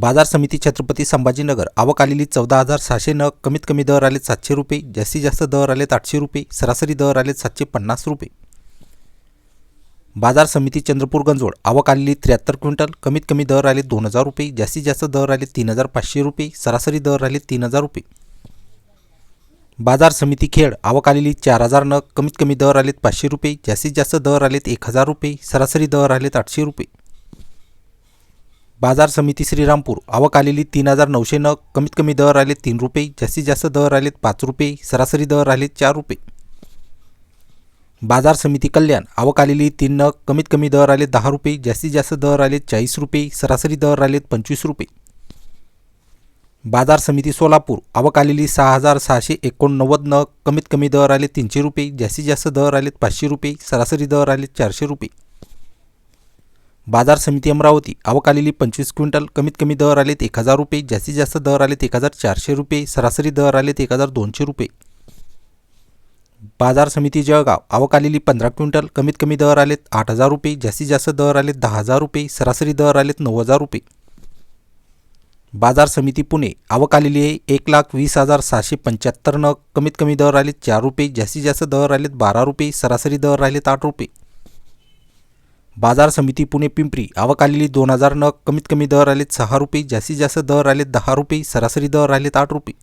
बाजार समिती छत्रपती संभाजीनगर. आवक आलेली चौदा हजार सहाशे नग कमीत कमी दर आले सातशे रुपये जास्तीत जास्त दर आलेत आठशे रुपये सरासरी दर आले सातशे पन्नास रुपये. बाजार समिती चंद्रपूर गंजोड आवक आलेली त्र्याहत्तर क्विंटल कमीत कमी दर आले दोन हजार रुपये जास्तीत जास्त दर आले तीन हजार पाचशे रुपये सरासरी दर आले तीन हजार रुपये. बाजार समिती खेड. आवक आलेली चार हजार नग कमीत कमी दर आलेत पाचशे रुपये जास्तीत जास्त दर आलेत एक हजार रुपये सरासरी दर आलेत आठशे रुपये. बाजार समिती श्रीरामपूर. आवक आलेली तीन हजार नऊशे नग कमीत कमी दर आले तीन रुपये जास्तीत जास्त दर आलेत पाच रुपये सरासरी दर आलेत चार रुपये. बाजार समिती कल्याण. आवक आलेली तीन नग कमीत कमी दर आले दहा रुपये जास्तीत जास्त दर आलेत चाळीस रुपये सरासरी दर आलेत पंचवीस रुपये. बाजार समिती सोलापूर. आवक आलेली सहा हजार सहाशे एकोणनव्वद नग कमीत कमी दर आले तीनशे रुपये जास्तीत जास्त दर आलेत पाचशे रुपये सरासरी दर आलेत चारशे रुपये. बाजार समिती अमरावती. आवक आलेली पंचवीस क्विंटल. कमीत कमी दर आलेत एक हजार रुपये. जास्तीत जास्त दर आलेत एक हजार चारशे रुपये. सरासरी दर आलेत एक हजार दोनशे रुपये. बाजार समिती जळगाव. आवक आलेली पंधरा क्विंटल. कमीत कमी दर आलेत आठ हजार रुपये. जास्तीत जास्त दर आलेत दहा हजार रुपये. सरासरी दर आलेत नऊ हजार रुपये. बाजार समिती पुणे. आवक आलेली आहे एक लाख वीस हजार सहाशे पंच्याहत्तर नग. कमीत कमी दर आलेत चार रुपये. जास्तीत जास्त दर आलेत बारा रुपये. सरासरी दर आलेत आठ रुपये. बाजार समिती पुणे पिंपरी. आवक आलेली दोन हजार नग कमीत कमी दर आलेत सहा रुपये जास्तीत जास्त दर आलेत दहा रुपये सरासरी दर आलेत आठ रुपये.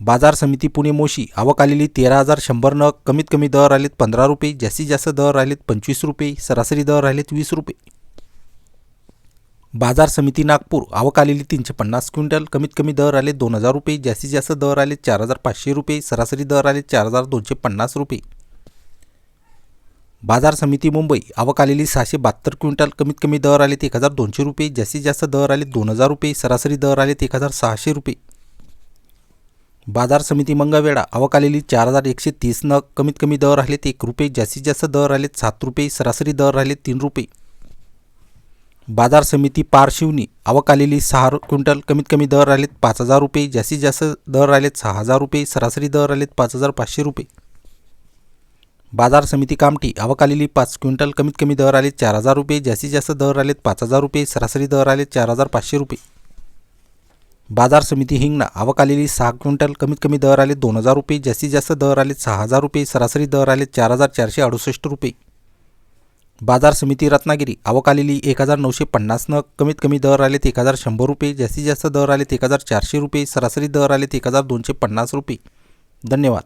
बाजार समिती पुणे मोशी. आवक आलेली तेरा हजार शंभर नग कमीत कमी दर आलेत पंधरा रुपये जास्तीत जास्त दर आलेत पंचवीस रुपये सरासरी दर आलेत वीस रुपये. बाजार समिती नागपूर. आवक आलेली तीनशे पन्नास क्विंटल कमीत कमी दर आले दोन हजार रुपये जास्तीत जास्त दर आले चार हजार पाचशे रुपये सरासरी दर आले चार हजार दोनशे पन्नास रुपये. बाजार समिती मुंबई आवक आलेली सहाशे बहात्तर क्विंटल कमीत कमी दर आलेत एक हजार दोनशे रुपये जास्तीत जास्त दर आले दोन हजार रुपये सरासरी दर आलेत एक हजार सहाशे रुपये. बाजार समिती मंगळवेळा आवक आलेली चार हजार एकशे तीस नग कमीत कमी दर आलेत एक रुपये जास्तीत जास्त दर आलेत सात रुपये सरासरी दर आले तीन रुपये. बाजार समिती पारशिवनी आवक आलेली सहा क्विंटल कमीत कमी दर आलेत पाच हजार रुपये जास्तीत जास्त दर आलेत सहा हजार रुपये सरासरी दर आलेत पाच हजार पाचशे रुपये. बाजार समिती कामठी आवक आलेली पाच क्विंटल कमीत कमी दर आले चार हजार रुपये जास्तीत जास्त दर आलेत पाच हजार रुपये सरासरी दर आले चार हजार पाचशे रुपये. बाजार समिती हिंगणा आवक आलेली सहा क्विंटल कमीत कमी दर आले दोन हजार रुपये जास्तीत जास्त दर आले सहा हजार रुपये सरासरी दर आले चार हजार चारशे अडुसष्ट रुपये. बाजार समिती रत्नागिरी आवक आलेली एक हजार नऊशे पन्नास नग कमीत कमी दर आलेत एक हजार शंभर रुपये जास्तीत जास्त दर आलेत एक हजार चारशे रुपये सरासरी दर आलेत एक हजार दोनशे पन्नास रुपये. धन्यवाद.